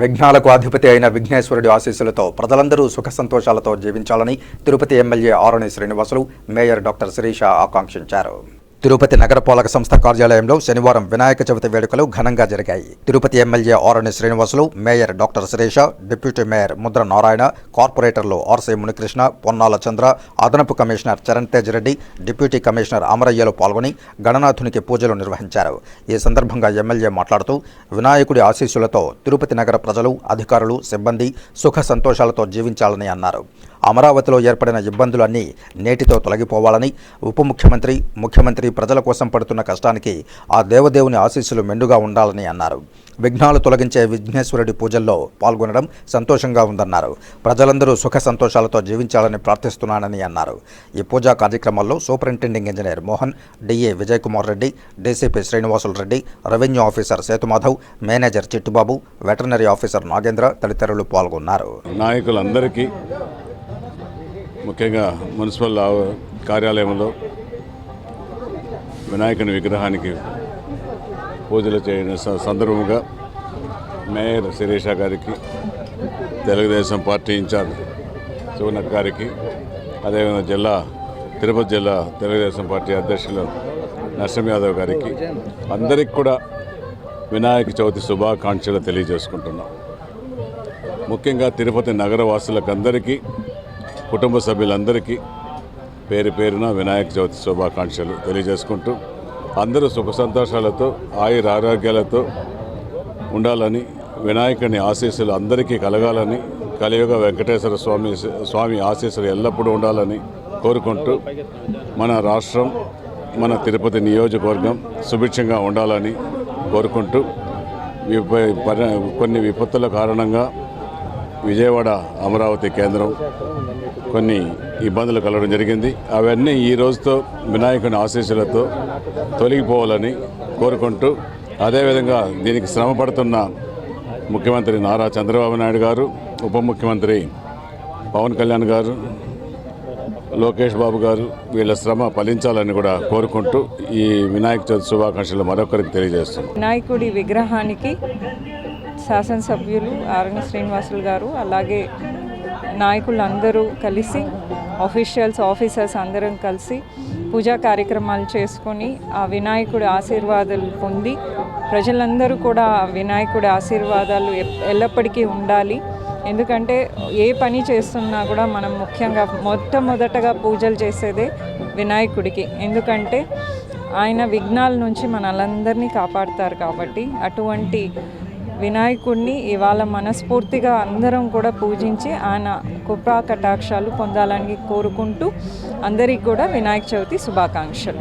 విఘ్నాలకు అధిపతి అయిన విఘ్నేశ్వరుడి ఆశీస్సులతో ప్రజలందరూ సుఖ సంతోషాలతో జీవించాలని Tirupati MLA Arani Srinivasulu mayor doctor Sirisha ఆకాంక్షించారు. తిరుపతి నగరపాలక సంస్థ కార్యాలయంలో శనివారం వినాయక చవితి వేడుకలు ఘనంగా జరిగాయి. Tirupati MLA Arani Srinivasulu mayor doctor Suresha deputy mayor Mudra Narayana కార్పొరేటర్లు ఆర్సీ మునికృష్ణ పొన్నాల చంద్ర అదనపు commissioner Charan Tej Reddy deputy commissioner అమరయ్యలు పాల్గొని గణనాథునికి పూజలు నిర్వహించారు. ఈ సందర్భంగా ఎమ్మెల్యే మాట్లాడుతూ వినాయకుడి ఆశీస్సులతో తిరుపతి నగర ప్రజలు అధికారులు సిబ్బంది సుఖ సంతోషాలతో జీవించాలని అన్నారు. అమరావతిలో ఏర్పడిన ఇబ్బందులన్నీ నేటితో తొలగిపోవాలని ఉప ముఖ్యమంత్రి ముఖ్యమంత్రి ప్రజల కోసం పడుతున్న కష్టానికి ఆ దేవదేవుని ఆశీస్సులు మెండుగా ఉండాలని అన్నారు. విఘ్నాలు తొలగించే విఘ్నేశ్వరుడి పూజల్లో పాల్గొనడం సంతోషంగా ఉందన్నారు. ప్రజలందరూ సుఖ సంతోషాలతో జీవించాలని ప్రార్థిస్తున్నానని అన్నారు. ఈ పూజా కార్యక్రమాల్లో superintending engineer Mohan D A Vijay Kumar Reddy DCP Srinivasulu Reddy revenue officer Sethumadhav manager Chittubabu veterinary officer Nagendra తదితరులు పాల్గొన్నారు. నాయకులందరికీ ముఖ్యంగా మున్సిపల్ కార్యాలయంలో వినాయకుని విగ్రహానికి పూజలు చేయని సందర్భంగా మేయర్ శిరీష గారికి తెలుగుదేశం పార్టీ ఇన్ఛార్జ్ శివనక్ గారికి అదేవిధంగా జిల్లా తిరుపతి జిల్లా తెలుగుదేశం పార్టీ అధ్యక్షులు నరసింహ యాదవ్ గారికి అందరికి కూడా వినాయక చవితి శుభాకాంక్షలు తెలియజేసుకుంటున్నాం. ముఖ్యంగా తిరుపతి నగర వాసులకు అందరికీ కుటుంబ సభ్యులందరికీ పేరు పేరున వినాయక చవితి శుభాకాంక్షలు తెలియజేసుకుంటూ అందరూ సుఖ సంతోషాలతో ఆయుర ఆరోగ్యాలతో ఉండాలని వినాయకుని ఆశీస్సులు అందరికీ కలగాలని కలియుగ వెంకటేశ్వర స్వామి స్వామి ఆశీస్సులు ఎల్లప్పుడూ ఉండాలని కోరుకుంటూ మన రాష్ట్రం మన తిరుపతి నియోజకవర్గం సుభిక్షంగా ఉండాలని కోరుకుంటూ విప- కొన్ని విపత్తుల కారణంగా విజయవాడ అమరావతి కేంద్రం కొన్ని ఇబ్బందులు కలగడం జరిగింది. అవన్నీ ఈ రోజుతో వినాయకుని ఆశీస్సులతో తొలగిపోవాలని కోరుకుంటూ అదేవిధంగా దీనికి శ్రమ పడుతున్న ముఖ్యమంత్రి నారా చంద్రబాబు నాయుడు గారు ఉప ముఖ్యమంత్రి పవన్ కళ్యాణ్ గారు లోకేష్ బాబు గారు వీళ్ళ శ్రమ ఫలించాలని కూడా కోరుకుంటూ ఈ వినాయక చవితి శుభాకాంక్షలు మరొకరికి తెలియజేస్తున్నాం. వినాయకుడి విగ్రహానికి శాసనసభ్యులు ఆరంగ శ్రీనివాసులు గారు అలాగే నాయకులు అందరూ కలిసి ఆఫీషియల్స్ ఆఫీసర్స్ అందరం కలిసి పూజా కార్యక్రమాలు చేసుకొని ఆ వినాయకుడి ఆశీర్వాదాలు పొంది ప్రజలందరూ కూడా వినాయకుడి ఆశీర్వాదాలు ఎప్- ఎల్లప్పటికీ ఉండాలి. ఎందుకంటే ఏ పని చేస్తున్నా కూడా మనం ముఖ్యంగా మొట్టమొదటగా పూజలు చేసేదే వినాయకుడికి. ఎందుకంటే ఆయన విఘ్నాల నుంచి మనలందరినీ కాపాడుతారు కాబట్టి అటువంటి వినాయకుడిని ఇవాళ మనస్ఫూర్తిగా అందరం కూడా పూజించి ఆయన కృపా కటాక్షాలు పొందాలని కోరుకుంటూ అందరికీ కూడా వినాయక చవితి శుభాకాంక్షలు.